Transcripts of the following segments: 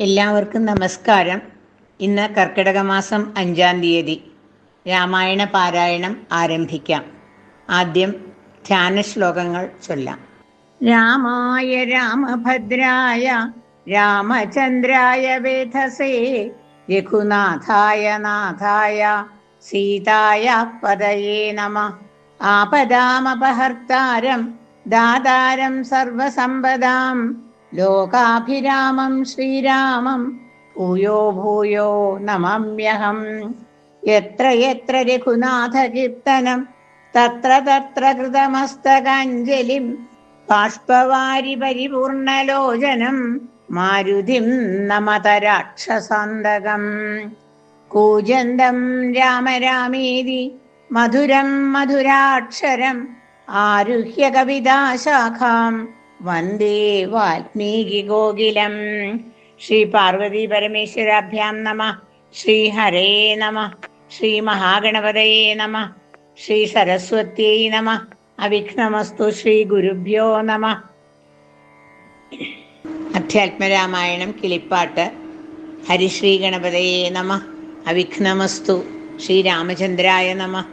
എല്ലാവർക്കും നമസ്കാരം. ഇന്ന് കർക്കിടക മാസം അഞ്ചാം തീയതി. രാമായണ പാരായണം ആരംഭിക്കാം. ആദ്യം ധ്യാന ശ്ലോകങ്ങൾ ചൊല്ലാം. രാമായ രാമഭദ്രായ രാമചന്ദ്രായ വേധസേ രഘുനാഥായ നാഥായ സീതായ പദയേ നമ. ആപദാമപഹർത്താരം ദാതാരം സർവസമ്പദാം. ലോകാഭിരാമം ശ്രീരാമം. ഭൂയോ ഭൂയോ നമമ്യഹം. എത്ര എത്ര രഘുനാഥകീർത്തനം തത്ര തത്ര കൃതമസ്തകാഞ്ജലിം ബാഷ്പവാരി പരിപൂർണലോചനം മാരുതിം നമത രാക്ഷസാന്തകം കൂജന്തം രാമ രാമേതി മധുരം മധുരാക്ഷരം ആരുഹ്യ കവിതാശാഖാം വന്ദേ വാൽമീകി ഗോകുലം. ശ്രീ പാർവതി പരമേശ്വരാഭ്യാം നമ. ശ്രീ ഹരേ നമ. ശ്രീ മഹാഗണപതയേ നമ. ശ്രീ സരസ്വത്യൈ നമ. അവിഘ്നമസ്തു ശ്രീ ഗുരുഭ്യോ നമ. അധ്യാത്മരാമായണം കിളിപ്പാട്ട്. ഹരിശ്രീ ഗണപതയേ നമ. അവിഘ്നമസ്തു ശ്രീരാമചന്ദ്രായ നമ.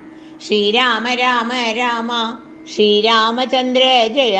ശ്രീരാമ രാമ രാമ ശ്രീരാമചന്ദ്ര ജയ.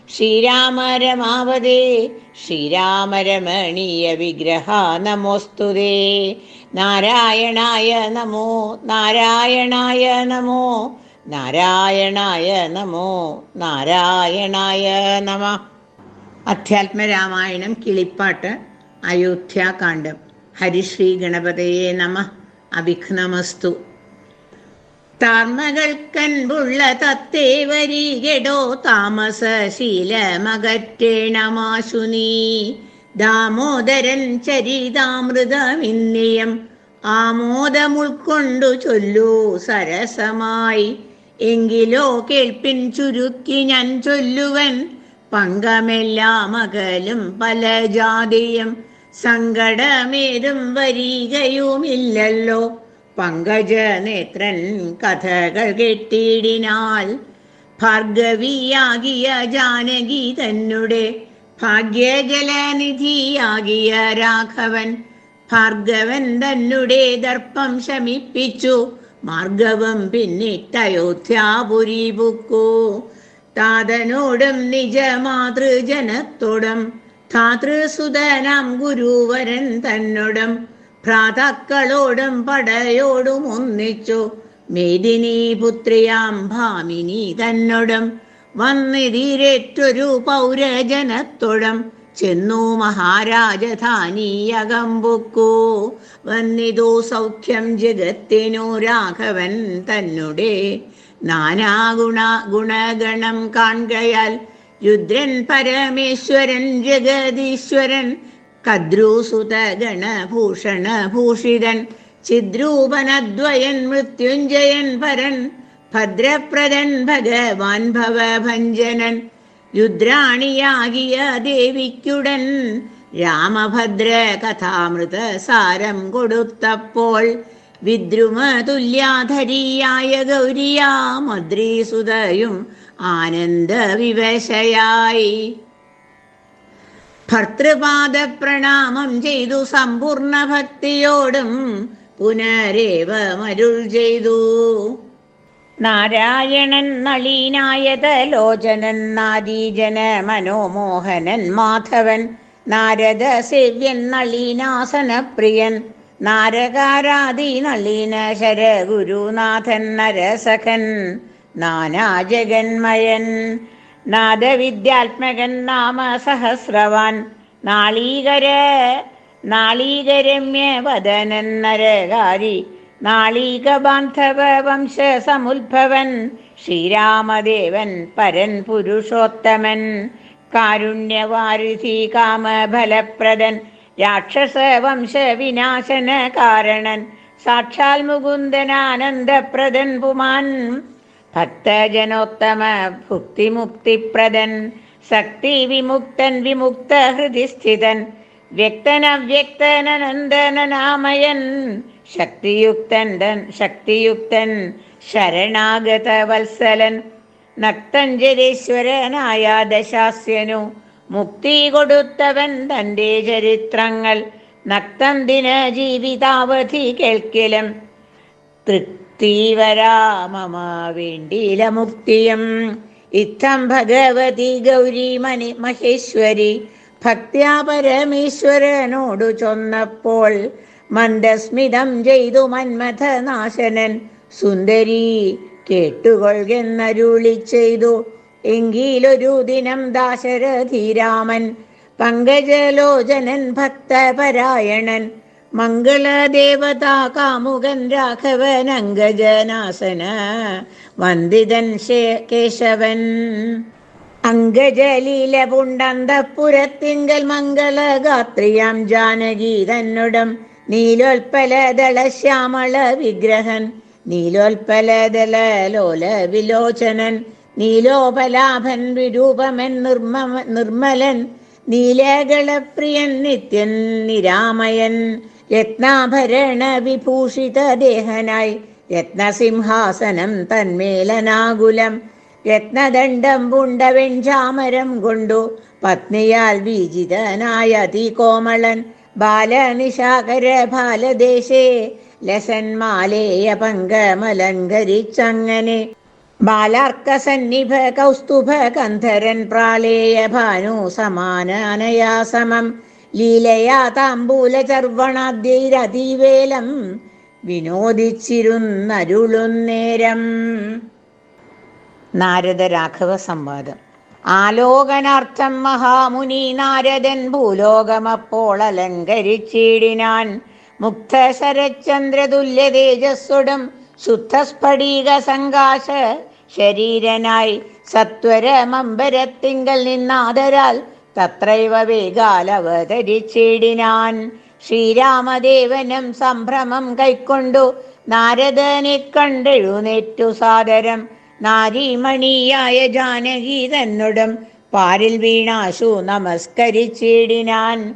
ശ്രീരാമ രമാവതേ ശ്രീരാമ രമണീയ വിഗ്രഹ നമോസ്തുതേ. നാരായണായ നമോ നാരായണായ നമോ നാരായണായ നമോ നാരായണായ നമ. അധ്യാത്മരാമായണം കിളിപ്പാട്ട് അയോധ്യാകാന്ഡം ഹരിശ്രീ ഗണപതയെ നമ. അവിഘ്നമസ്തു താർമകൾക്കൻപുള്ള തത്തേ വരികടോ താമസശീലമകറ്റേണമാശു നീ ദാമോദരൻ ചരിതാമൃതമിന്നിയം ആമോദമുൾക്കൊണ്ടു ചൊല്ലൂ സരസമായി. എങ്കിലോ കേൾപ്പിൻ ചുരുക്കി ഞാൻ ചൊല്ലുവൻ പങ്കമെല്ലാം അകലും പല ജാതിയും. സങ്കടമേതും വരികയുമില്ലല്ലോ. പങ്കജ നേത്രൻ കഥകൾ കെട്ടിയിടിനാൽ ഭാർഗവിയാകിയ ജാനകി തന്നെ ഭാഗ്യജലനിധിയാകിയ രാഘവൻ ഭാർഗവൻ തന്നെ ദർപ്പം ശമിപ്പിച്ചു. മാർഗവം പിന്നിട്ടയോധ്യാപുരി പുക്കൂ താതനോടും നിജ മാതൃജനത്തോടും ധാതൃസുതനാം ഗുരുവരൻ തന്നോടും ഭ്രാതാക്കളോടും പടയോടും ഒന്നിച്ചു. മേദിനി പുത്രിയാം ഭാമിനി തന്നോടും. വന്നിതിരേറ്റൊരു പൗരജനത്തോടും. ചെന്നു മഹാരാജധാനീയകമ്പുക്കൂ. വന്നിതു സൗഖ്യം ജഗത്തിനു രാഘവൻ തന്നെ നാനാഗുണ ഗുണഗണം കാൺകയാൽ രുദ്രൻ പരമേശ്വരൻ ജഗദീശ്വരൻ കദ്രൂസുത ഗണഭൂഷണ ഭൂഷിതൻ ചിദ്രൂപനദ്വയൻ മൃത്യുഞ്ജയൻ പരൻ ഭദ്രപ്രദൻ ഭഗവാൻ ഭവഭഞ്ജനൻ രുദ്രാണിയാകിയ ദേവിക്കുടൻ രാമഭദ്ര കഥാമൃത സാരം കൊടുത്തപ്പോൾ വിദ്രുമ തുല്യാധരിയായ ഗൗരിയാ മദ്രീസുതയും ആനന്ദ വിവശയായി ഭർത്തൃപാദ പ്രണാമം ചെയ്തു സമ്പൂർണ ഭക്തിയോടും പുനരേവ മരുൾ ചെയ്തു. നാരായണൻ നളീനായത ലോചനൻ നാദീജന മനോമോഹനൻ മാധവൻ നാരദ സേവ്യൻ നളീനാസനപ്രിയൻ നാരകാരാദി നളീന ശര ഗുരുനാഥൻ നരസഖൻ നാനാജഗന്മയൻ നാദവിദ്യാത്മകൻ നാമ സഹസ്രവാൻ നാളീകര നാളീകരമ്യ വദനൻ നരകാരി നാളീക ബാന്ധവ വംശ സമുദ്ഭവൻ ശ്രീരാമദേവൻ പരൻ പുരുഷോത്തമൻ കാരുണ്യവാരിധി കാമഫലപ്രദൻ രാക്ഷസ വംശ വിനാശന കാരണൻ സാക്ഷാൽ മുകുന്ദനാനന്ദപ്രദൻ പുമാൻ. ഭക്തജനോത്തമ ഭുക്തിമുക്തിപ്രദൻ ശക്തി വിമുക്തൻ വിമുക്ത ഹൃദിസ്ഥിതൻ വ്യക്തനവ്യക്തനനന്ദനാമയൻ ശക്തിയുക്തൻ ശക്തിയുക്തൻ ശരണാഗത വത്സലൻ നക്തഞ്ജലീശ്വരനായ ദശാസ്യനു മുക്തി കൊടുത്തവൻ തന്റെ ചരിത്രങ്ങൾ നക്തം ദിന ജീവിതാവധി കേൾക്കിലും വേണ്ടിയില മുക്തിയും ഇത്തം ഭഗവതി ഗൗരി മണി മഹേശ്വരി ഭക്ത്യാ പരമേശ്വരനോടു ചൊന്നപ്പോൾ മന്ദസ്മിതം ചെയ്തു മന്മഥനാശനൻ. സുന്ദരി കേട്ടുകൊള്ളുന്നരുളി ചെയ്തു. എങ്കിലൊരു ദിനം ദാശരഥിരാമൻ പങ്കജലോചനൻ ഭക്തപരായണൻ. മംഗളദേവതാ കാമുകൻ രാഘവൻ അങ്കജനാസന വന്ദിതൻ കേശവൻ. അങ്കജലീല പുണ്ടന്തപുരത്തിങ്കൽ മംഗളഗാത്രിയാം ജാനകി തന്നുടം ശ്യാമള വിഗ്രഹൻ നീലോൽപലദള ലോല വിലോചനൻ നീലോപലാഭൻ വിരൂപമൻ നിർമ്മ നിർമ്മലൻ നീലകളപ്രിയൻ നിത്യൻ നിരാമയൻ. രത്നാഭരണ വിഭൂഷിത ദേഹനായി യത്നസിംഹാസനം തന്മേലനാകുലം. യത്നദണ്ഡം പുണ്ടവെഞ്ചാമരം കൊണ്ടു പത്നിയാൽ വീജിതനായ അതികോമളൻ. ബാലനിശാകര ബാലദേശേ ലസന്മാലേയ പങ്കമലങ്കരിച്ചങ്ങനെ. ബാലാർക്ക സന്നിഭ കൗസ്തുഭ കന്ധരൻ പ്രാളേയ ഭാനു സമാനാനയാ സമം ലീലയാ താമ്പൂല ചർവണാദ്യൈരതിവേലം വിനോദിച്ചിരുന്നരുളുന്നേരം. നാരദ രാഘവ സംവാദം. ആലോകനാർത്ഥം മഹാമുനി നാരദൻ ഭൂലോകമപ്പോൾ അലങ്കരിച്ചിടിനാൻ. മുക്ത ശരചന്ദ്രതുല്യ തേജസ്സുടും ശുദ്ധസ്ഫടീക സങ്കാശ ശരീരനായി സത്വരമമ്പരത്തിങ്കൽ നിന്നാദരാൽ തത്രൈവ വേഗാലവതരിച്ചിടിനാൻ. ശ്രീരാമദേവനും സംഭ്രമം കൈക്കൊണ്ടു നാരദനെ കണ്ടെഴുന്നേറ്റു സാദരം. നാരീമണിയായ ജാനകി തന്നോടും പാരിൽ വീണാശു നമസ്കരിച്ചിടിനാൻ.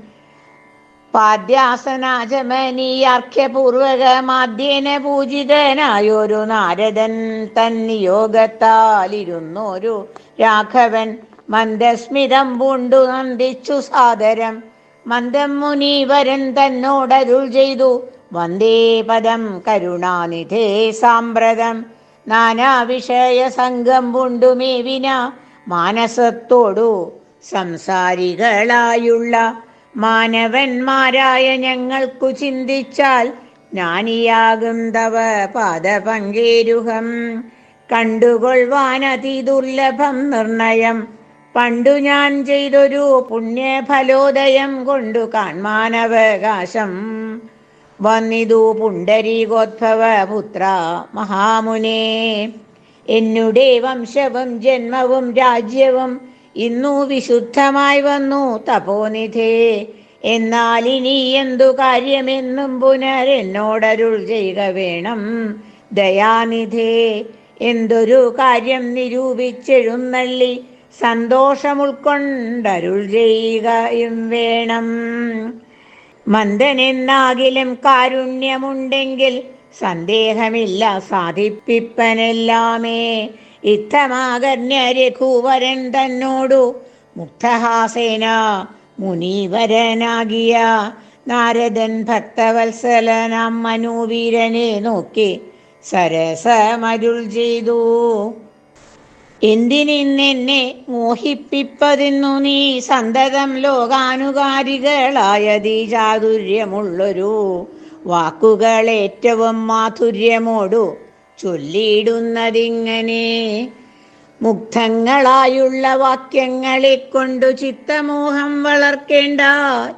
പാദ്യാസനാചമനീയാർഘ്യപൂർവകമാദ്യേന പൂജിതനായൊരു നാരദൻ തന്നിയോഗത്താലിരുന്നൊരു രാഘവൻ. മന്ദസ്മിതം പൂണ്ടു നന്ദിച്ചു സാദരം. മന്ദം മുനീവരൻ തന്നോടരുൾ ചെയ്തു. വന്ദേ പദം കരുണാനിധേ സാമ്പ്രതം. നാനാവിഷയ സംഘം പുണ്ടുമേവിന മാനസത്തോടു സംസാരികളായുള്ള. മാനവന്മാരായ ഞങ്ങൾക്കു ചിന്തിച്ചാൽ ജ്ഞാനിയാകും തവ പാദപങ്കേരുഹം കണ്ടുകൊള്ളുവാനതിദുർലഭം നിർണയം. പണ്ടു ഞാൻ ചെയ്തൊരു പുണ്യഫലോദയം കൊണ്ടു കാൺമാനവകാശം. വന്നിതു പുണ്ടരീകോദ്ഭവ പുത്ര മഹാമുനേ. എന്നുടെ വംശവും ജന്മവും രാജ്യവും ഇന്നു വിശുദ്ധമായി വന്നു തപോനിധേ. എന്നാൽ ഇനി എന്തു കാര്യമെന്നും പുനരെന്നോടരുൾ ചെയ്യുക വേണം. ദയാനിധേ എന്തൊരു കാര്യം നിരൂപിച്ചെഴുന്നള്ളി സന്തോഷമുൾക്കൊണ്ടരുൾ ചെയ്യുകയും വേണം. മന്ദനെന്നാകിലും കാരുണ്യമുണ്ടെങ്കിൽ സന്ദേഹമില്ല സാധിപ്പിപ്പനെല്ലാമേ. ഇത്തമാകർണ്യ രഘുവരൻ തന്നോടു മുക്തഹാസേന മുനീവരനാകിയ നാരദൻ ഭക്തവത്സലനാം മനൂവീരനെ നോക്കി സരസമരുൾ ചെയ്തു. എന്തിനിന്നെന്നെ മോഹിപ്പിപ്പതിന്നു നീ സന്തതം ലോകാനുകാരികളായതീ ചാതുര്യമുള്ളൊരു വാക്കുകൾ ഏറ്റവും മാധുര്യമോടു ചൊല്ലിയിടുന്നതിങ്ങനെ. മുഗ്ധങ്ങളായുള്ള വാക്യങ്ങളെ കൊണ്ടു ചിത്തമോഹം വളർക്കേണ്ട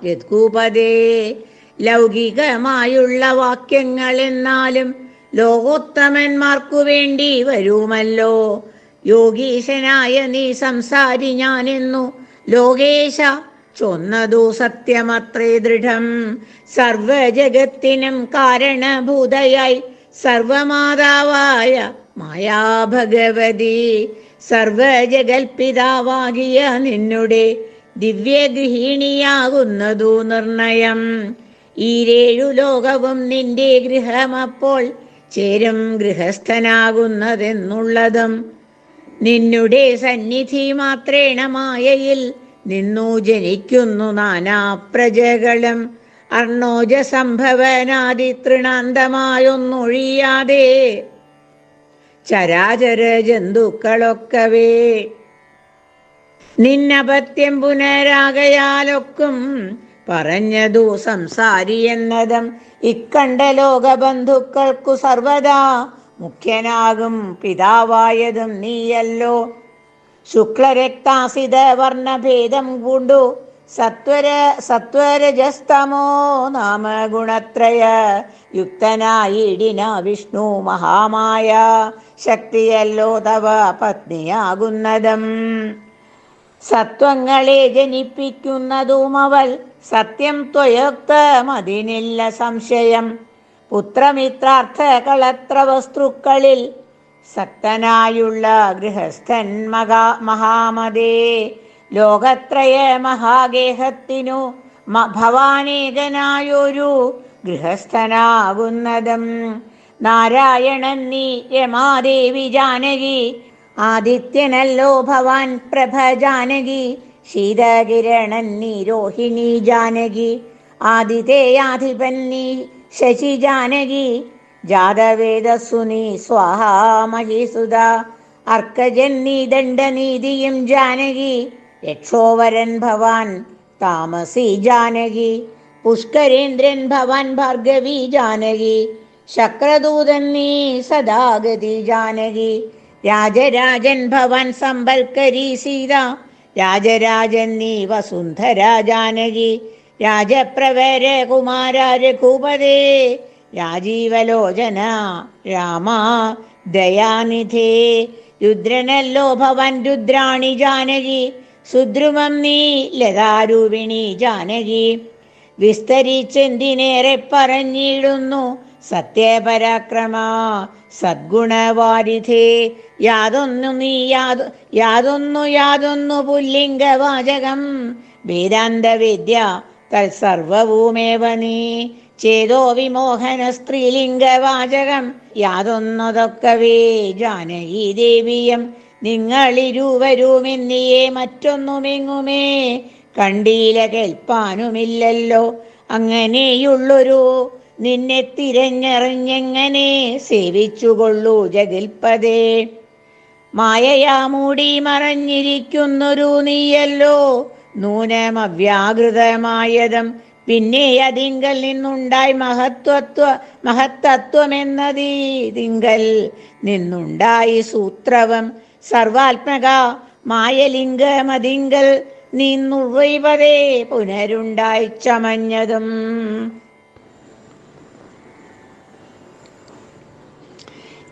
രഘുപതേ ലൗകികമായുള്ള വാക്യങ്ങൾ എന്നാലും ലോകോത്തമന്മാർക്കു വേണ്ടി വരുമല്ലോ. യോഗീശനായ നീ സംസാരി ഞാനെന്നു. ലോകേശ ചൊന്നതു സത്യമത്രേ ദൃഢം. സർവജഗത്തിനും കാരണഭൂതയായി സർവമാതാവായ മായാഭഗവതി സർവജഗൽപിതാവാകിയ നിന്നുടെ ദിവ്യഗൃഹിണിയാകുന്നതു നിർണയം. ഈരേഴു ലോകവും നിന്റെ ഗൃഹമപ്പോൾ ചേരും ഗൃഹസ്ഥനാകുന്നതെന്നുള്ളതും നിന്നുടെ സന്നിധി മാത്രേണമായയിൽ നിന്നു ജനിക്കുന്നു നാനാ പ്രജകളും. അർണോജ സംഭവനാദി തൃണാന്തമായൊന്നൊഴിയാതെ ചരാചര ജന്തുക്കളൊക്കവേ. നിന്നപത്യം പുനരാകയാലൊക്കും പറഞ്ഞതു സംസാരി എന്നതും ഇക്കണ്ട ലോകബന്ധുക്കൾക്കു സർവദാ മുഖ്യനാകും പിതാവായതും നീയല്ലോ. ശുക്ലരക്താസിത വർണഭേദം കൊണ്ടു. സത്വര സത്വരജസ്തമോ നാമ ഗുണത്രയ യുക്തനായിടിന വിഷ്ണു മഹാമായ. ശക്തിയല്ലോ തവ പത്നിയാകുന്നതും. സത്വങ്ങളെ ജനിപ്പിക്കുന്നതും സത്യം ത്വയോക്തമതിനില്ല സംശയം. പുത്രമിത്രാർത്ഥ കളത്ര വസ്തുക്കളിൽ സക്തനായുള്ള ഗൃഹസ്ഥൻ മഹാ മഹാമതേ. ലോകത്രയ മഹാഗേഹത്തിനു ഭവാനേകനായൊരു ഗൃഹസ്ഥനാകുന്നതും. നാരായണൻ നീ രമാദേവി ജാനകി ആദിത്യനല്ലോ ഭവാൻ പ്രഭ ജാനകി ശീതകിരണൻ നീ രോഹിണി ജാനകി ആദിതേയാധിപൻ നീ ശശി ജാനകി. ജാതവേദ സുനി സ്വാഹാ മഹീസുത അർക്കജൻ നീ ദണ്ഡനീതിയും ജാനകി. യക്ഷോവരൻ ഭവാൻ താമസി ജാനകി. പുഷ്കരേന്ദ്രൻ ഭവാൻ ഭാർഗവി ജാനകി. ശക്രദൂതൻ നീ സദാഗതി ജാനകി. രാജരാജൻ ഭവാൻ സമ്പൽക്കരി സീത. രാജരാജൻ നീ വസുന്ധര ജാനകി. രാജപ്രവര കുമാര രഘുപതേ രാജീവലോചന രാമ ദയാനിധേ രുദ്രനല്ലോ ഭവൻ രുദ്രാണി ജാനകി സുദ്രുമം നീ ലതാരൂപിണി ജാനകി. വിസ്തരിച്ചെന്തിനേറെ പറഞ്ഞിടുന്നു സത്യപരാക്രമ സദ്ഗുണവാരിധേ. യാതൊന്നു നീ യാതൊ യാതൊന്നു യാതൊന്നു പുല്ലിംഗവാചകം വേദാന്തവിദ്യ തത്സർവവുമേവ നീ ചേതോ വിമോഹന സ്ത്രീലിംഗവാചകം യാതൊന്നതൊക്കവേ ജാനകി ദേവിയം. നിങ്ങളിരുവരുമെന്നിയെ മറ്റൊന്നുമെങ്ങുമേ. കണ്ടീല കേൾപ്പാനുമില്ലല്ലോ. അങ്ങനെയുള്ളൊരു നിന്നെ തിരഞ്ഞറിഞ്ഞെങ്ങനെ സേവിച്ചുകൊള്ളൂ ജഗിൽപ്പതേ മായയാ മൂടി മറഞ്ഞിരിക്കുന്നൊരു നീയല്ലോ. നൂനമവ്യാകൃതമായതും പിന്നെ അതിങ്കൽ നിന്നുണ്ടായി മഹത്വത്വ മഹത്തത്വമെന്നതീതിങ്കൽ നിന്നുണ്ടായി സൂത്രവം സർവാത്മക മായലിംഗമതിങ്കൽ നിന്നുവൈവതേ പുനരുണ്ടായി ചമഞ്ഞതും.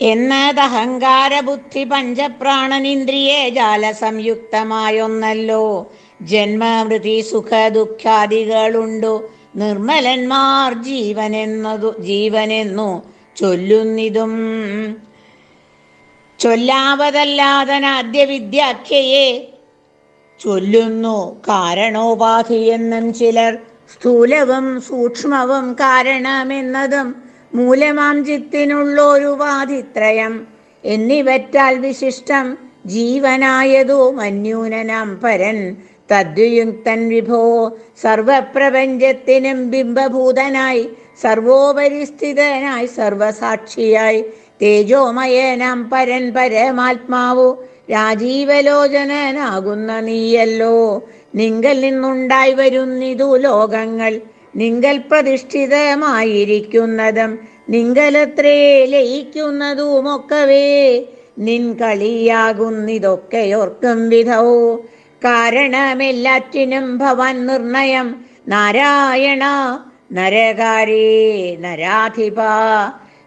എന്നതഹങ്കാരബുദ്ധി ജാല സംയുക്തമായൊന്നല്ലോ ജന്മമൃതി സുഖ ദുഃഖാദികളുണ്ടു നിർമ്മലന്മാർ ജീവനെന്നതു ജീവനെന്നു ചൊല്ലുന്നിതും. ചൊല്ലാവതല്ലാതനാദ്യ വിദ്യാഖ്യയെ ചൊല്ലുന്നു കാരണോപാധി എന്നും ചിലർ. സ്ഥൂലവും സൂക്ഷ്മവും കാരണമെന്നതും മൂലമാം ചിത്തിനുള്ളൊരു വാതിത്രയം എന്നിവറ്റാൽ വിശിഷ്ടം ജീവനായതു മന്യൂനനാം പരൻ തദ്യുക്തൻ വിഭോ സർവപ്രപഞ്ചത്തിനും ബിംബഭൂതനായി സർവോപരിസ്ഥിതനായി സർവസാക്ഷിയായി. തേജോമയനാം പരൻ പരമാത്മാവു രാജീവലോചനനാകുന്ന നീയല്ലോ. നിങ്കൽ നിന്നുണ്ടായി വരുന്നിതു ലോകങ്ങൾ നിങ്കൽ പ്രതിഷ്ഠിതമായിരിക്കുന്നതും നിങ്കലത്രേ ലയിക്കുന്നതുമൊക്കവേ. നിൻ കളിയാകുന്നിതൊക്കെയോർക്കും വിധവോ. കാരണമെല്ലാറ്റിനും ഭവൻ നിർണയം. നാരായണ നരകാരേ നരാധിപ.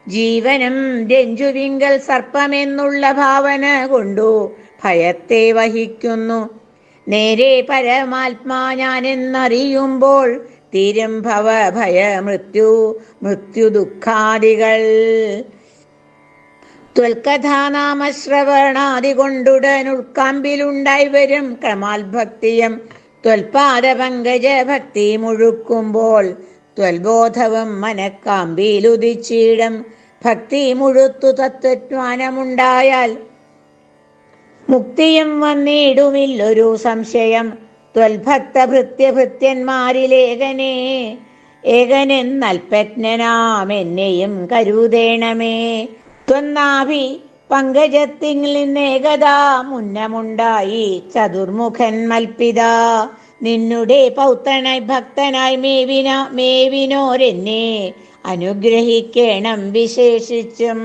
ജീവനും രഞ്ജുവിങ്കൽ സർപ്പമെന്നുള്ള ഭാവന കൊണ്ടു ഭയത്തെ വഹിക്കുന്നു. നേരെ പരമാത്മാ ഞാനെന്നറിയുമ്പോൾ തീരും ഭവ ഭയ മൃത്യു മൃത്യു ദുഃഖാദികൾ ഉൾക്കാമ്പിലുണ്ടായി വരും ക്രമാൽഭക്തിയം ത്വൽപാദ പങ്കജ ഭക്തി മുഴുക്കുമ്പോൾ ത്വൽബോധവും മനക്കാമ്പിയിലുദിച്ചിടം. ഭക്തി മുഴുത്തു തത്വജ്ഞാനമുണ്ടായാൽ മുക്തിയും വന്നിടുമില്ലൊരു സംശയം. ത്വൽഭക്ത ഭൃത്യഭൃത്യന്മാരിലേകനെ ഏകനെന്നൽപജ്ഞനാം എന്നെയും കരുതേണമേ. ത്വന്നാഭി പങ്കജത്തിൽ നിന്നേകതാ മുന്നമുണ്ടായി ചതുർമുഖൻ മൽപിത. നിന്നുടെ പൗത്തനായി ഭക്തനായി മേവിന മേവിനോരെന്നെ അനുഗ്രഹിക്കണം വിശേഷിച്ചും.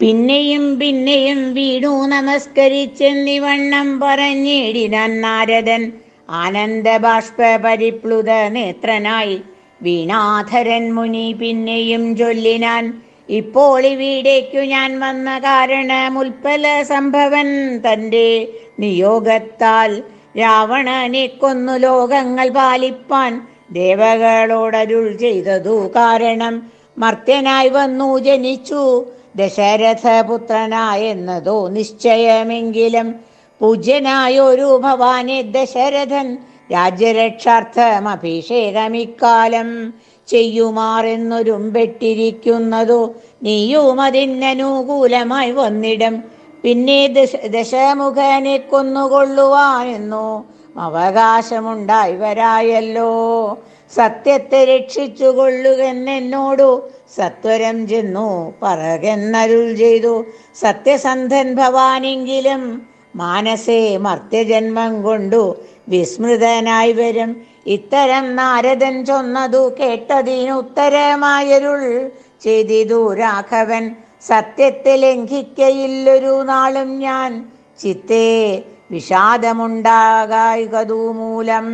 പിന്നെയും പിന്നെയും വീണു നമസ്കരിച്ചെന്നിവണ്ണം പറഞ്ഞിടിനാൻ നാരദൻ ആനന്ദ ബാഷ്പ പരിപ്ലുത നേത്രനായി. വീണാധരൻ മുനി പിന്നെയും ചൊല്ലിനാൻ ഇപ്പോൾ ഇവിടേക്കു ഞാൻ വന്ന കാരണമുൽപ്പല സംഭവൻ തന്റെ നിയോഗത്താൽ രാവണനെ കൊന്നു ലോകങ്ങൾ പാലിപ്പാൻ ദേവകളോടരുൾ ചെയ്തതു കാരണം മർത്യനായി വന്നു ജനിച്ചു. ദശരഥപുത്രനായെന്നതോ നിശ്ചയമെങ്കിലും പൂജ്യനായൊരു ഭവാനെ ദശരഥൻ രാജ്യരക്ഷാർത്ഥം അഭിഷേകമിക്കാലം ചെയ്യുമാറെന്നൊരുമ്പെട്ടിരിക്കുന്നതോ നീയും അതിനനുകൂലമായി വന്നിടം. പിന്നെ ദശ ദശമുഖനെ കൊന്നുകൊള്ളുവാനെന്നോ അവകാശമുണ്ടായി വരായല്ലോ. സത്യത്തെ രക്ഷിച്ചു കൊള്ളുകെന്നെന്നോടു സത്വരം ചെന്നു പറകെന്നരുൾ ചെയ്തു. സത്യസന്ധൻ ഭവാനെങ്കിലും മാനസേ മർത്യജന്മം കൊണ്ടു വിസ്മൃതനായി വരും. ഇത്തരം നാരദൻ ചൊന്നതു കേട്ടതിനുത്തരമായരുൾ ചെയ്തിതു രാഘവൻ. സത്യത്തെ ലംഘിക്കയില്ലൊരു നാളും ഞാൻ. ചിത്തേ വിഷാദമുണ്ടാകായകതു മൂലം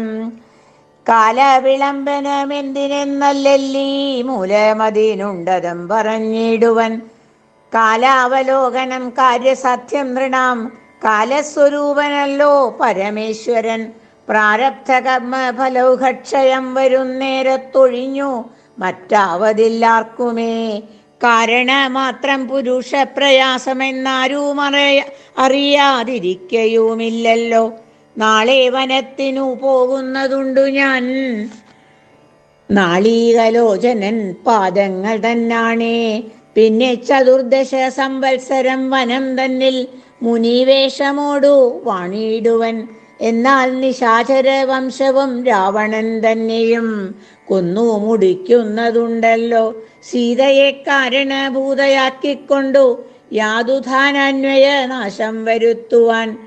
കാലവിളംബനമെന്തിനെന്നല്ലല്ലീ മൂലമതിനുണ്ടതും പറഞ്ഞിടുവൻ. കാലാവലോകനം കാര്യസത്യം നൃണാം. കാലസ്വരൂപനല്ലോ പരമേശ്വരൻ. പ്രാരബ്ധ കർമ്മ ഫലൗഘക്ഷയം വരുന്നേരത്തൊഴിഞ്ഞു മറ്റാവതില്ലാർക്കുമേ. കാരണമാത്രം പുരുഷ പ്രയാസമെന്നാരും അറിയ അറിയാതിരിക്കയുമില്ലല്ലോ. നാളെ വനത്തിനു പോകുന്നതുണ്ടു ഞാൻ. നാളീകലോചനൻ പാദങ്ങൾ തന്നാണേ. പിന്നെ ചതുർദശ സംവത്സരം വനം തന്നിൽ മുനിവേഷമോടു വാണിയിടുവൻ എന്നാൽ നിശാചര വംശവും രാവണൻ തന്നെയും കൊന്നു മുടിക്കുന്നതുണ്ടല്ലോ. സീതയെ കാരണഭൂതയാക്കിക്കൊണ്ടു യാതുധാനന്വയ നാശം വരുത്തുവാൻ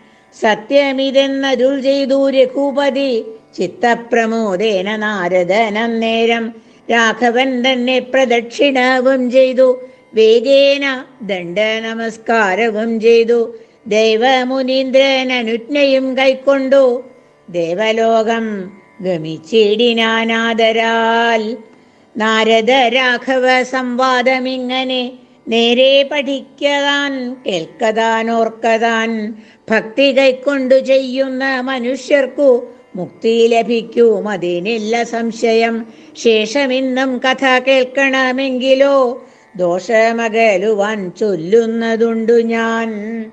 സത്യമിതെന്നരുൾ ചെയ്തു രഘുപതി. ചിത്തപ്രമോദേന നാരദനന്നേരം രാഘവൻ തന്നെ പ്രദക്ഷിണവും ചെയ്തു. വേഗേന ദണ്ഡ നമസ്കാരവും ചെയ്തു. ദേവമുനീന്ദ്രൻ കൈക്കൊണ്ടു ദേവലോകം ഗമിച്ചിടിനാനാദരാൽ. നാരദ രാഘവ സംവാദമിങ്ങനെ നേരെ പഠിക്കതാൻ കേൾക്കതാൻ ഓർക്കതാൻ ഭക്തി കൈക്കൊണ്ടു ചെയ്യുന്ന മനുഷ്യർക്കു മുക്തി ലഭിക്കും. അതിനില്ല സംശയം. ശേഷമിന്നും കഥ കേൾക്കണമെങ്കിലോ ദോഷമകലുവാൻ ചൊല്ലുന്നതുണ്ടു ഞാൻ.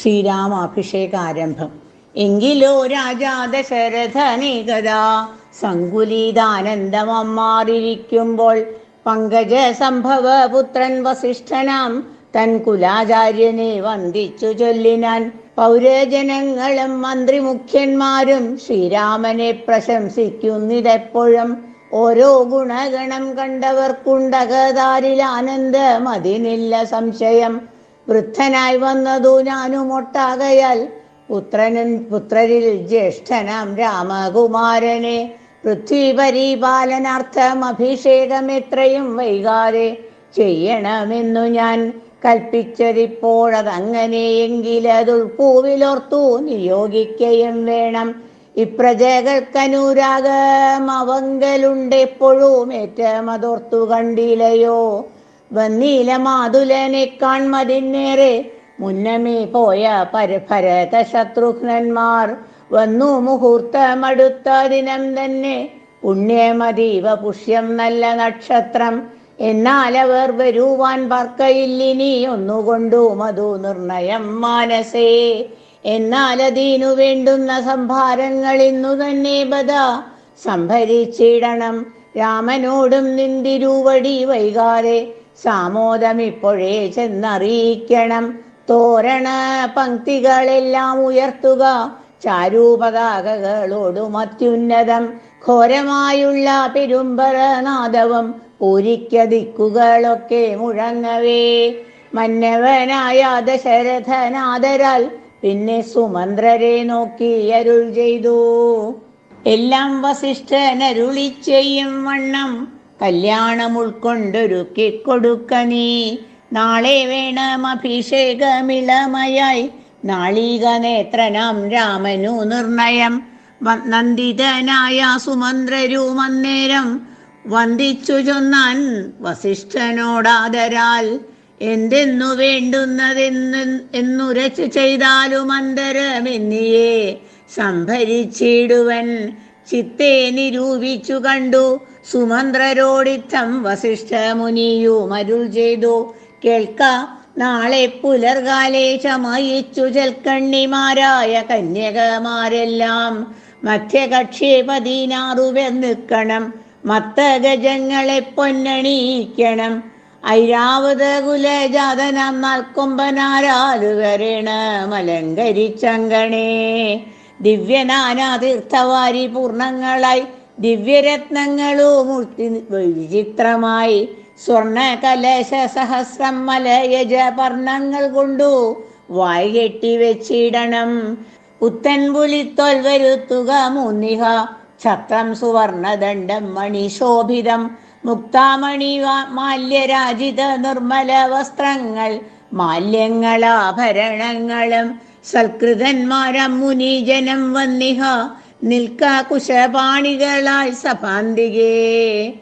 ശ്രീരാമാഭിഷേകാരംഭം. എങ്കിലോ രാജാ ദശരഥനികഥാ സങ്കുലീതാനന്ദമം മാറിയിരിക്കുമ്പോൾ പങ്കജ സംഭവ പുത്രൻ വസിഷ്ഠനാം തൻ കുലാചാര്യനെ വന്ദിച്ചു ചൊല്ലിനാൻ. പൗരജനങ്ങളും മന്ത്രിമുഖ്യന്മാരും ശ്രീരാമനെ പ്രശംസിക്കുന്നിതെപ്പോഴും. ഓരോ ഗുണഗണം കണ്ടവർക്കുണ്ടകതാരിൽ ആനന്ദം അതിനില്ല സംശയം. വൃദ്ധനായി വന്നതു ഞാനും ഒട്ടാകയാൽ പുത്രനും പുത്രരിൽ ജ്യേഷ്ഠനാം രാമകുമാരനെ. പൃഥ്വി പരിപാലനാർത്ഥം അഭിഷേകം എത്രയും വൈകാതെ ചെയ്യണമെന്നു ഞാൻ കൽപ്പിച്ചതിപ്പോഴതങ്ങനെയെങ്കിലതുൾപ്പൂവിലോർത്തു നിയോഗിക്കുകയും വേണം. ഇപ്രജകൾക്കനുരാഗം അവങ്കലുണ്ടെപ്പോഴും ഏറ്റമതോർത്തു കണ്ടിലയോ വന്നീല മാതുലനെ കാൺമതിന്നേറെ മുന്നമേ പോയ പരഭരത ശത്രുഘ്നന്മാർ വന്നു മുഹൂർത്തമടുത്ത ദിനം തന്നെ പുണ്യമതീവ പുഷ്യം നല്ല നക്ഷത്രം. എന്നാൽ അവർ വരുവാൻ പാർക്കയില്ലിനി ഒന്നുകൊണ്ടു മധു നിർണയം മാനസേ. എന്നാൽ അതീനു വേണ്ടുന്ന സംഭാരങ്ങൾ ഇന്നു തന്നെ ബദ സംഭരിച്ചിടണം. രാമനോടും നിന്തിരുവടി വൈകാതെ സാമോദം ഇപ്പോഴേ ചെന്നറിയിക്കണം. തോരണ പങ്ക്തികളെല്ലാം ഉയർത്തുക. ചാരൂപതാകകളോടും അത്യുന്നതം ഘോരമായുള്ള പെരുമ്പറനാദവും പൂരിക്ക ദിക്കുകളൊക്കെ മുഴങ്ങവേ. മന്നവനായ ദശരഥനാദരാൽ പിന്നെ സുമന്ത്രരെ നോക്കി അരുൾ ചെയ്തു. എല്ലാം വസിഷ്ഠനരുളി ചെയ്യും വണ്ണം. കല്യാണം ഉൾക്കൊണ്ടൊരുക്കിക്കൊടുക്ക നീ. നാളെ വേണം അഭിഷേകമിളമയായി. നാളിക നേത്രനാം രാമനു നിർണയം. നന്ദിതനായ സുമന്ത്രരും അന്നേരം വന്ദിച്ചു ചൊന്നാൻ വസിഷ്ഠനോടാദരാൽ. എന്തെന്നു വേണ്ടുന്നതെന്ന് എന്നുരച്ചു ചെയ്താലും അന്തരമെന്നിയേ. സംഭരിച്ചിടുവൻ ചിത്തെ നിരൂപിച്ചു കണ്ടു. സുമന്ത്രരോടിത്തം വസിഷ്ഠ മുനിയു മരുൾ ചെയ്തു. കേൾക്ക നാളെ പുലർകാലെ ചമയിച്ചു ചെൽക്കണ്ണിമാരായ കന്യകമാരെല്ലാം. മധ്യകക്ഷി പതിനാറു പേർ നിൽക്കണം. മത്തഗജങ്ങളെ പൊന്നണിയിക്കണം. ഐരാവത കുലജാതനം വരേണ മലങ്കരിച്ചങ്കണേ. ദിവ്യനാനാ തീർത്ഥവാരി പൂർണങ്ങളായി ദിവ്യരത്നങ്ങളും വിചിത്രമായി സ്വർണ കലശ സഹസ്രം മലയജ പർണങ്ങൾ കൊണ്ടു വായി കെട്ടി വെച്ചിടണം. പുത്തൻ പുലിത്തോൽ വരുത്തുക മുന്നിഹ ഛത്രം സുവർണദണ്ഡം മണിശോഭിതം. മുക്താമണി മാല്യരാജിത നിർമ്മല വസ്ത്രങ്ങൾ മാല്യങ്ങളാഭരണങ്ങളും. സൽകൃതന്മാരം മുനിജനം വന്നിഹ നിൽക്ക കുശപാണികളാൽ സഭാന്തികേ.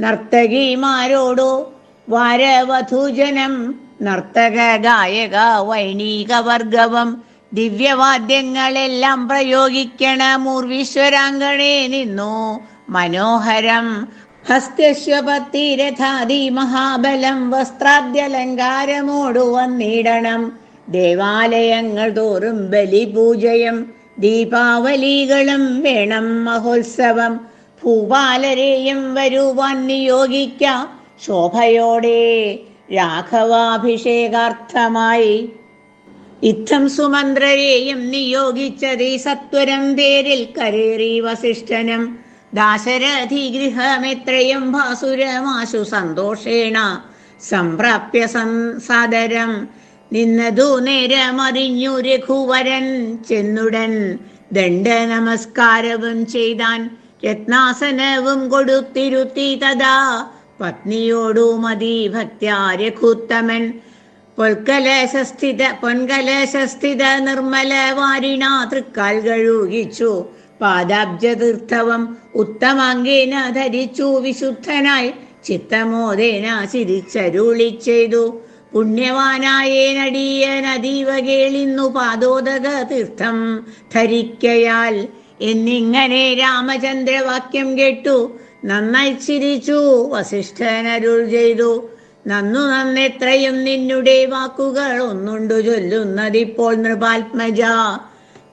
നർത്തകിമാരോടു വാരവധൂജനം നർത്തക ഗായക വൈണിക വർഗവം ദിവ്യവാദ്യങ്ങളെല്ലാം പ്രയോഗിക്കണ മൂർവീശ്വരാങ്കണേ നിന്നു മനോഹരം. ഹസ്തശ്വപത്തിരഥാദി മഹാബലം വസ്ത്രാദ്യലങ്കാരമോടു വന്നിടണം ദേവാലയങ്ങൾ തോറും ബലിപൂജയും ദീപാവലികളും വേണം മഹോത്സവം. ഭൂപാലരെയും വരുവാൻ നിയോഗിക്ക. ശോഭയോടെ രാഘവാഭിഷേകാർത്ഥമായി. ഇത്തം സുമന്ത്രരെയും നിയോഗിച്ചതീ സത്വരം പേരിൽ കരേറി വസിഷ്ഠനം. ദാശരഥി ഗൃഹമെത്രയും ഭാസുരമാശു സന്തോഷേണ. സംപ്രാപ്യ സംസാദരം നിന്നതു നേരമറിഞ്ഞു രഘുവരൻ ചെന്നുടൻ ദണ്ഡ നമസ്കാരവും ചെയ്താൻ രത്നാസനവും കൊടുത്തിരുത്തി തഥാ പത്നിയോടു മതി ഭക്ത്യാ രഘുത്തമൻ പൊൽക്കലശസ്ഥിത പൊൻകലശസ്ഥിത നിർമ്മല വാരിണ തൃക്കാൽ കഴുകിച്ചു. പാദാബ്ജതീർത്ഥവം ഉത്തമാങ്കേന ധരിച്ചു. വിശുദ്ധനായി ചിത്തമോദേന ചിരിച്ചരുളി ചെയ്തു. പുണ്യവാനായേനടിയൻ കേളിന്നു പാദോദക തീർത്ഥം ധരിക്കയാൽ. എന്നിങ്ങനെ രാമചന്ദ്ര വാക്യം കേട്ടു. നന്നായി ചിരിച്ചു. വസിഷ്ഠനരുൾ ചെയ്തു. നന്നു നന്നെത്രയും നിന്നുടെ വാക്കുകൾ ഒന്നുണ്ടു ചൊല്ലുന്നതിപ്പോൾ നൃപാത്മജ.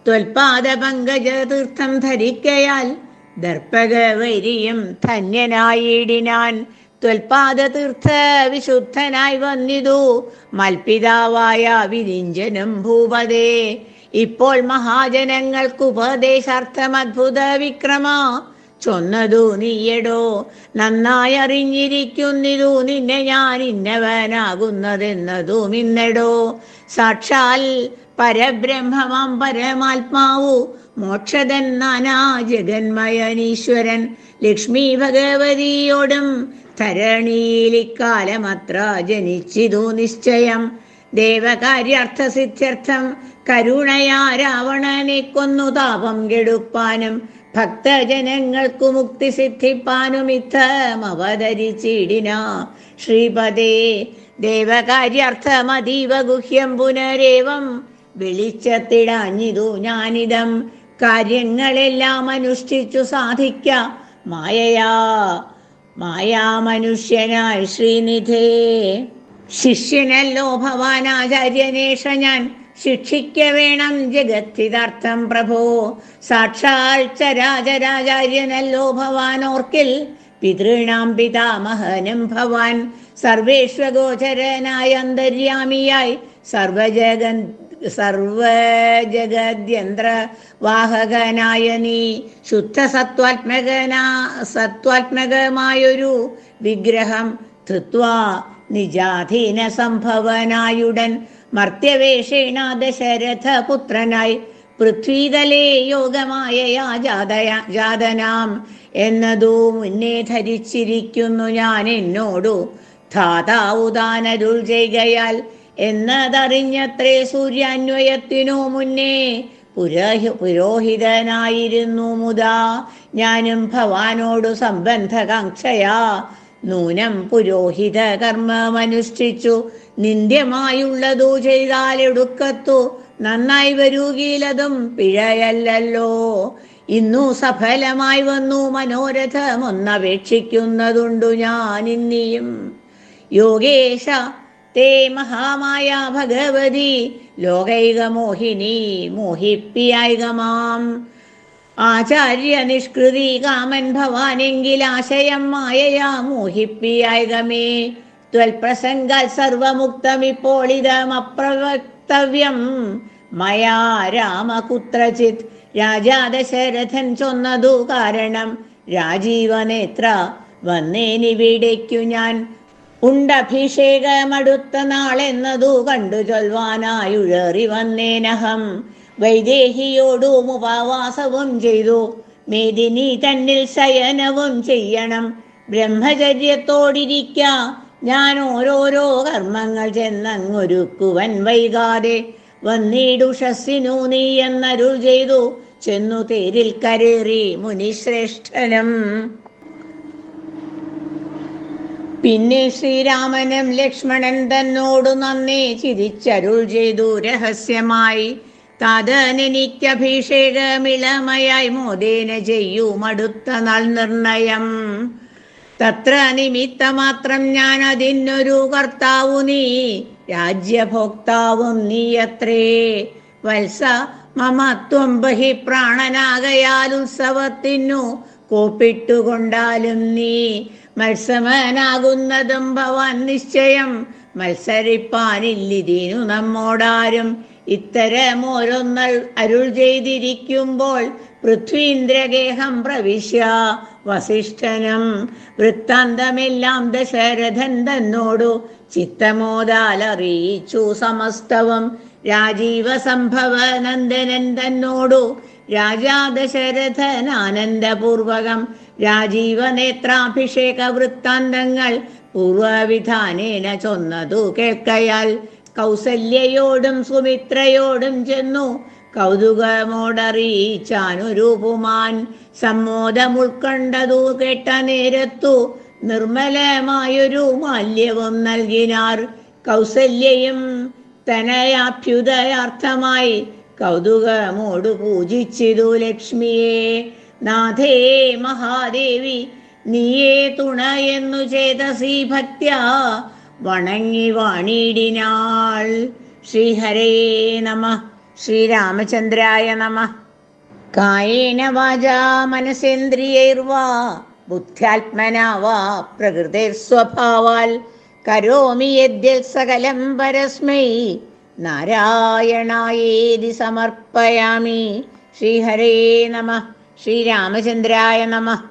ത്വൽപാദ പങ്കജ തീർത്ഥം ധരിക്കയാൽ ദർപ്പക വൈരിയും ധന്യനായിടിനാൻ. ത്വൽപാദ തീർത്ഥ വിശുദ്ധനായി വന്നിതു. മൽപിതാവായ വിരിഞ്ചനം ഭൂപതേ. ഇപ്പോൾ മഹാജനങ്ങൾക്ക് ഉപദേശാർത്ഥം അത്ഭുത വിക്രമ. ചൊന്നതു നീയടോ നന്നായി അറിഞ്ഞിരിക്കുന്നിതു നിന്നെ ഞാൻ ഇന്നവനാകുന്നതെന്നതും ഇന്നടോ. സാക്ഷാൽ പരബ്രഹ്മമാം പരമാത്മാവു മോക്ഷതൻ നാനാ ജഗന്മയനീശ്വരൻ. ലക്ഷ്മി ഭഗവതിയോടും ധരണിയിൽ ഇക്കാലമത്ര ജനിച്ചിതു നിശ്ചയം. ദേവകാര്യാർത്ഥസിദ്ധ്യർത്ഥം കരുണയാ രാവണനെ കൊന്നു താപം കെടുപ്പാനും ഭക്തജനങ്ങൾക്കു മുക്തി സിദ്ധിപ്പാനും ഇത്തം അവതരിച്ചിടിന. ശ്രീപദേ ദേവകാര്യാർത്ഥമതീവ ഗുഹ്യം പുനരേവം വിളിച്ചത്തിടാഞ്ഞിതു ഞാനിതം. കാര്യങ്ങളെല്ലാം അനുഷ്ഠിച്ചു സാധിക്ക. മായയാ മായാ മനുഷ്യനായി ശ്രീനിധേ. ശിഷ്യനല്ലോ ഭവാനാചാര്യനേഷ ഞാൻ ശിക്ഷിക്ക വേണം ജഗത്തിതർത്ഥം പ്രഭോ. സാക്ഷാൽ ചരാചരാചാര്യനല്ലോ ഭവാൻ ഓർക്കിൽ പിതൃണാം പിതാമഹനും ഭവാൻ. സർവേശ്വഗോചരനായ അന്തര്യാമിയായി സർവജഗ സർവജഗദ്യന്ത്ര വാഹകനായ നീ ശുദ്ധ സത്വാത്മകനാ സത്വാത്മകമായൊരു വിഗ്രഹം ധൃത്വാ നിജാധീന സംഭവനായുടൻ മർത്യവേഷേണ ദശരഥ പുത്രനായി പൃഥ്വീതലേ യോഗമായ ജാതനാം എന്നതു മുന്നേ ധരിച്ചിരിക്കുന്നു ഞാൻ എന്നോടു ധാതാവുദാനരുൾ ചെയ്യുകയാൽ എന്നതറിഞ്ഞത്രേ സൂര്യാന്വയത്തിനു മുന്നേ പുരോഹി പുരോഹിതനായിരുന്നു മുതാ. ഞാനും ഭവാനോടു സംബന്ധകാംക്ഷയാ. നൂനം പുരോഹിത കർമ്മമനുഷ്ഠിച്ചു നിന്ദ്യമായുള്ളതു ചെയ്താലെടുക്കത്തു. നന്നായി വരൂകിലതും പിഴയല്ലല്ലോ. ഇന്നു സഫലമായി വന്നു മനോരഥമൊന്നപേക്ഷിക്കുന്നതുണ്ടു ഞാൻ ഇന്നിയും യോഗേശ തേ മഹാമായ ഭഗവതി ലോകൈകമോഹിനി മോഹിപ്പിയായികമാം. ആചാര്യ നിഷ്കൃതി കാമൻ ഭവാനെങ്കിൽ ആശയം മായയാ മോഹിപ്പിയായികമേ. ത്വൽപ്രസംഗാൽ സർവമുക്തമിപ്പോൾ ഇതമപ്രവക്തവ്യം മയാ രാമകുത്രചിത് രാജാ ദശരഥൻ ചൊന്നതു കാരണം രാജീവനേത്ര വന്നേനിവിടേക്കു ഞാൻ ഉണ്ടഭിഷേകമടുത്ത നാളെന്നതു കണ്ടു ചൊൽവാനായുഴറി വന്നേനഹം. വൈദേഹിയോടും ഉപവാസവും ചെയ്തു. മേദിനി തന്നിൽ ശയനവും ചെയ്യണം. ബ്രഹ്മചര്യത്തോടിരിക്ക. ഞാൻ ഓരോരോ കർമ്മങ്ങൾ ചെന്നങ്ങൊരുക്കുവൻ വൈകാതെ. വന്നിടുഷസ്സിനു നീ എന്നരുൾ ചെയ്തു. ചെന്നു തേരിൽ കരേറി മുനിശ്രേഷ്ഠനും. പിന്നെ ശ്രീരാമനും ലക്ഷ്മണൻ തന്നോടു നന്നേ ചിരിച്ചരുൾ ചെയ്തു രഹസ്യമായി. താതനെനിക്കഭിഷേകമിളമയായി മോദേന ചെയ്യൂ അടുത്ത നാൾ നിർണയം. തത്ര നിമിത്തമാത്രം ഞാൻ അതിനൊരു കർത്താവു നീ രാജ്യഭോക്താവും നീ അത്രേ. വത്സ മമത്വം ബഹി പ്രാണനാകയാൽ ഉത്സവത്തിനു കോപ്പിട്ടുകൊണ്ടാലും നീ മത്സമനാകുന്നതും ഭവാൻ നിശ്ചയം. മത്സരിപ്പാനില്ലിതിനു നമ്മോടാരും. ഇത്തരമോരൊന്നൾ അരുൾ ചെയ്തിരിക്കുമ്പോൾ പൃഥ്വീന്ദ്രഗേഹം പ്രവിശ്യ. വസിഷ്ഠനം വൃത്താന്തമെല്ലാം ദശരഥൻ തന്നോടു ചിത്തമോദാലറിയിച്ചു സമസ്തവും. രാജീവ സംഭവ നന്ദനൻ തന്നോടു രാജാ രാജീവ നേത്രാഭിഷേക വൃത്താന്തങ്ങൾ പൂർവവിധാനേന ചൊന്നതു കേൾക്കയാൽ കൗസല്യയോടും സുമിത്രയോടും ചെന്നു കൗതുകമോടറിയിച്ചാനൊരുപുമാൻ സമ്മോദം ഉൾക്കൊണ്ടതു കേട്ട നേരത്തു നിർമ്മലമായൊരു മാല്യവും നൽകിനാർ കൗസല്യയും തനയാഭ്യുദയാർത്ഥമായി കൗതുകമോടു പൂജിച്ചിതു ലക്ഷ്മിയെ. നാഥേ മഹാദേവി നീയേ തുണയെന്നു ചേതസി ഭക്യ വണങ്ങി വാണിടിനാൾ. ശ്രീഹരേ നമ ശ്രീരാമചന്ദ്രായ നമ. കായേന വാചാ മനസേന്ദ്രിയൈർവാ ബുദ്ധ്യാത്മനാ വാ പ്രകൃതിർസ്വഭാവാൽ കരോമി യദ്യൽ സകലം പരസ്മൈ നാരായണായേതി സമർപ്പയാമി. ശ്രീഹരേ നമ. ശ്രീരാമചന്ദ്രായ നമ.